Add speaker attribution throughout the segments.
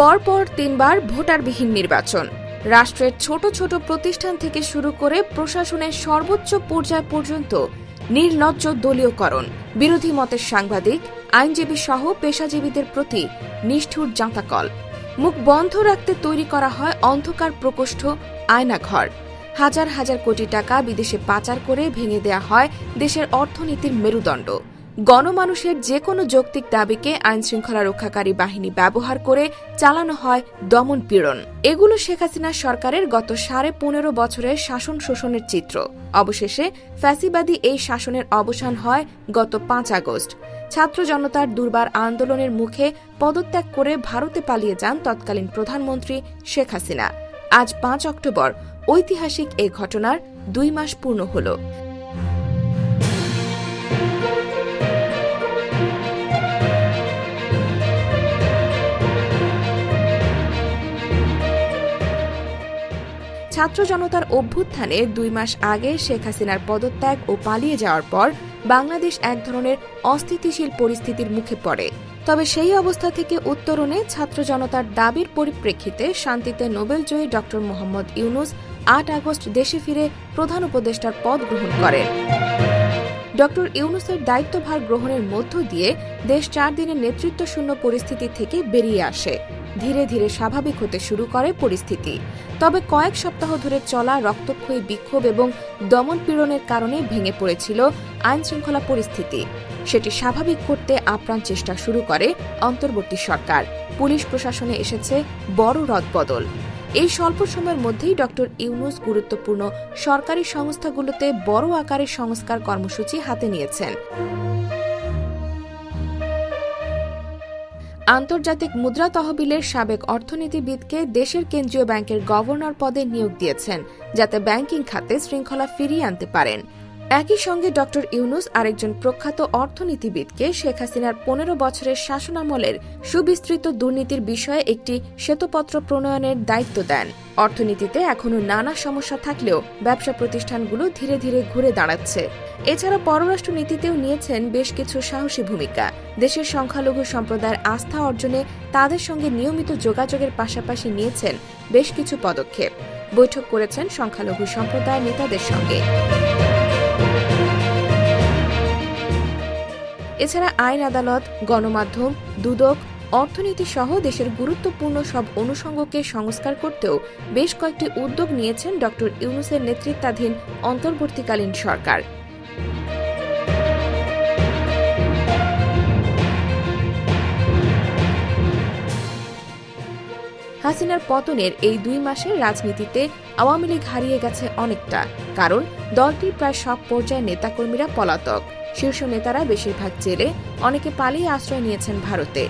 Speaker 1: পরপর তিনবার ভোটারবিহীন নির্বাচন। রাষ্ট্রের ছোট ছোট প্রতিষ্ঠান থেকে শুরু করে প্রশাসনের সর্বোচ্চ পর্যায় পর্যন্ত নির্লজ্জ দলীয়করণ। বিরোধী মতের সাংবাদিক, আইনজীবী সহ পেশাজীবীদের প্রতি নিষ্ঠুর জাঁতাকল মুখ বন্ধ রাখতে তৈরি করা হয় অন্ধকার প্রকোষ্ঠ আয়নাঘর। হাজার হাজার কোটি টাকা বিদেশে পাচার করে ভেঙে দেয়া হয় দেশের অর্থনীতির মেরুদণ্ড। গণমানুষের যে কোনো যৌক্তিক দাবিকে আইনশৃঙ্খলা রক্ষাকারী বাহিনী ব্যবহার করে চালানো হয় দমন পীড়ন। এগুলো শেখ হাসিনা সরকারের গত সাড়ে পনেরো বছরের শাসন শোষণের চিত্র। অবশেষে ফ্যাসিবাদী এই শাসনের অবসান হয় গত পাঁচ আগস্ট। ছাত্র জনতার দুর্বার আন্দোলনের মুখে পদত্যাগ করে ভারতে পালিয়ে যান তৎকালীন প্রধানমন্ত্রী শেখ হাসিনা। আজ পাঁচ অক্টোবর, ঐতিহাসিক এই ঘটনার দুই মাস পূর্ণ হল। ছাত্র জনতার অভ্যুত্থানে দুই মাস আগে শেখ হাসিনার পদত্যাগ ও পালিয়ে যাওয়ার পর বাংলাদেশ এক ধরনের অস্থিতিশীল পরিস্থিতির মুখে পড়ে। তবে সেই অবস্থা থেকে উত্তরণে ছাত্র জনতার দাবির পরিপ্রেক্ষিতে শান্তিতে নোবেলজয়ী ড. মোহাম্মদ ইউনুস আট আগস্ট দেশে ফিরে প্রধান উপদেষ্টার পদ গ্রহণ করেন। ড. ইউনুসের দায়িত্বভার গ্রহণের মধ্য দিয়ে দেশ চার দিনের নেতৃত্ব শূন্য পরিস্থিতি থেকে বেরিয়ে আসে। ধীরে ধীরে স্বাভাবিক হতে শুরু করে পরিস্থিতি। তবে কয়েক সপ্তাহ ধরে চলা রক্তক্ষয়ী বিক্ষোভ এবং দমন পীড়নের কারণে ভেঙে পড়েছিল আইন শৃঙ্খলা পরিস্থিতি। সেটি স্বাভাবিক করতে আপ্রাণ চেষ্টা শুরু করে অন্তর্বর্তী সরকার। পুলিশ প্রশাসনে এসেছে বড় রদবদল। এই স্বল্প সময়ের মধ্যেই ডক্টর ইউনুস গুরুত্বপূর্ণ সরকারি সংস্থাগুলোতে বড় আকারের সংস্কার কর্মসূচি হাতে নিয়েছেন। আন্তর্জাতিক মুদ্রা তহবিলের সাবেক অর্থনীতিবিদকে দেশের কেন্দ্রীয় ব্যাংকের গভর্নর পদে নিয়োগ দিয়েছেন, যাতে ব্যাংকিং খাতে শৃঙ্খলা ফিরিয়ে আনতে পারেন। একই সঙ্গে ড ইউনুস আরেকজন প্রখ্যাত অর্থনীতিবিদকে শেখ হাসিনার পনেরো বছরের শাসনামলের সুবিস্তৃত দুর্নীতির বিষয়ে একটি শ্বেতপত্র প্রণয়নের দায়িত্ব দেন। অর্থনীতিতে এখনও নানা সমস্যা থাকলেও ব্যবসা প্রতিষ্ঠানগুলো ধীরে ধীরে ঘুরে দাঁড়াচ্ছে। এছাড়া পররাষ্ট্র নীতিতেও নিয়েছেন বেশ কিছু সাহসী ভূমিকা। দেশের সংখ্যালঘু সম্প্রদায়ের আস্থা অর্জনে তাদের সঙ্গে নিয়মিত যোগাযোগের পাশাপাশি নিয়েছেন বেশ কিছু পদক্ষেপ। বৈঠক করেছেন সংখ্যালঘু সম্প্রদায়ের নেতাদের সঙ্গে। এছাড়া আইন আদালত, গণমাধ্যম, দুদক, অর্থনীতি সহ দেশের গুরুত্বপূর্ণ সব অনুষঙ্গকে সংস্কার করতেও বেশ কয়েকটি উদ্যোগ নিয়েছেন ড. ইউনুসের নেতৃত্বাধীন অন্তর্বর্তীকালীন সরকার। হাসিনার পতনের এই দুই মাসের রাজনীতিতে আওয়ামী লীগ হারিয়ে গেছে অনেকটা, কারণ দলটির প্রায় সব পর্যায়ের নেতাকর্মীরা পলাতক। শীর্ষ নেতারা বেশিরভাগ জেলে অনেকে পালিয়ে আশ্রয় নিয়েছেন ভারতে।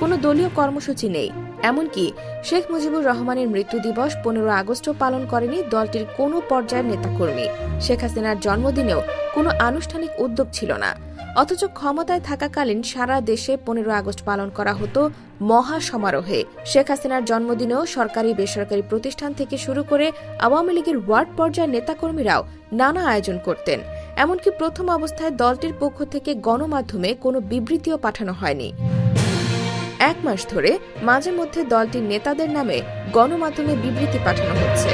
Speaker 1: কোনো দলীয় কর্মসূচি নেই। এমনকি শেখ মুজিবুর রহমানের মৃত্যু দিবস পনেরো আগস্টও পালন করেনি দলটির কোনো পর্যায়ের নেতাকর্মী। শেখ হাসিনার জন্মদিনেও কোনো আনুষ্ঠানিক উদ্যোগ ছিল না। অথচ ক্ষমতায় থাকাকালীন সারা দেশে পনেরো আগস্ট পালন করা হতো মহা সমারোহে। শেখ হাসিনার জন্মদিনেও সরকারি বেসরকারি প্রতিষ্ঠান থেকে শুরু করে আওয়ামী লীগের ওয়ার্ড পর্যায়ের নেতাকর্মীরাও নানা আয়োজন করতেন। এমনকি প্রথম অবস্থায় দলটির পক্ষ থেকে গণমাধ্যমে কোনো বিবৃতিও পাঠানো হয়নি। এক মাস ধরে মাঝে মধ্যে দলটির নেতাদের নামে গণমাধ্যমে বিবৃতি পাঠানো হচ্ছে।